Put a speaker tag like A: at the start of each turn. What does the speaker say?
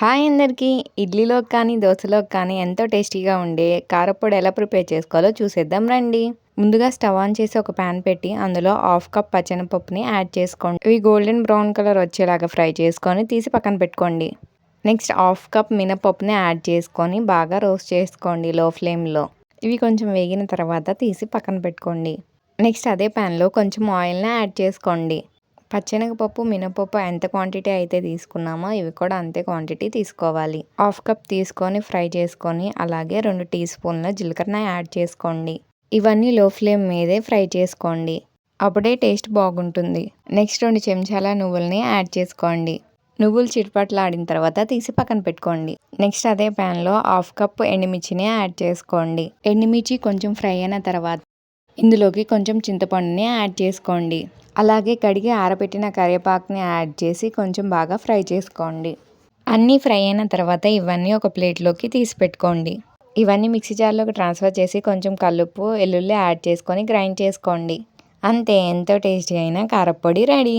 A: Hi అందరికీ. ఇడ్లీలోకి కానీ దోశలోకి కానీ ఎంతో టేస్టీగా ఉండే కారపొడి ఎలా ప్రిపేర్ చేసుకోవాలో చూసేద్దాం రండి. ముందుగా స్టవ్ ఆన్ చేసి ఒక ప్యాన్ పెట్టి అందులో హాఫ్ కప్ పచ్చనపప్పుని యాడ్ చేసుకోండి. ఇవి గోల్డెన్ బ్రౌన్ కలర్ వచ్చేలాగా ఫ్రై చేసుకొని తీసి పక్కన పెట్టుకోండి. నెక్స్ట్ హాఫ్ కప్ మినపప్పుని యాడ్ చేసుకొని బాగా రోస్ట్ చేసుకోండి లో ఫ్లేమ్లో. ఇవి కొంచెం వేగిన తర్వాత తీసి పక్కన పెట్టుకోండి. నెక్స్ట్ అదే ప్యాన్లో కొంచెం ఆయిల్ని యాడ్ చేసుకోండి. పచ్చెనగపప్పు మినపప్పు ఎంత క్వాంటిటీ అయితే తీసుకున్నామో ఇవి కూడా అంతే క్వాంటిటీ తీసుకోవాలి. హాఫ్ కప్ తీసుకొని ఫ్రై చేసుకొని అలాగే రెండు టీ స్పూన్ల జీలకర్ర యాడ్ చేసుకోండి. ఇవన్నీ లో ఫ్లేమ్ మీదే ఫ్రై చేసుకోండి. అప్పుడే టేస్ట్ బాగుంటుంది. నెక్స్ట్ రెండు చెంచాల నువ్వుల్ని యాడ్ చేసుకోండి. నువ్వులు చిట్పట్లాడిన తర్వాత తీసి పక్కన పెట్టుకోండి. నెక్స్ట్ అదే ప్యాన్లో హాఫ్ కప్ ఎండుమిర్చిని యాడ్ చేసుకోండి. ఎండుమిర్చి కొంచెం ఫ్రై అయిన తర్వాత ఇందులోకి కొంచెం చింతపండుని యాడ్ చేసుకోండి. అలాగే కడిగి ఆరబెట్టిన కరివేపాకుని యాడ్ చేసి కొంచెం బాగా ఫ్రై చేసుకోండి. అన్నీ ఫ్రై అయిన తర్వాత ఇవన్నీ ఒక ప్లేట్లోకి తీసి పెట్టుకోండి. ఇవన్నీ మిక్సీ జార్లోకి ట్రాన్స్ఫర్ చేసి కొంచెం కల్లుప్పు ఎల్లుల్లి యాడ్ చేసుకొని గ్రైండ్ చేసుకోండి. అంతే ఎంతో టేస్టీ అయిన కారపొడి రెడీ.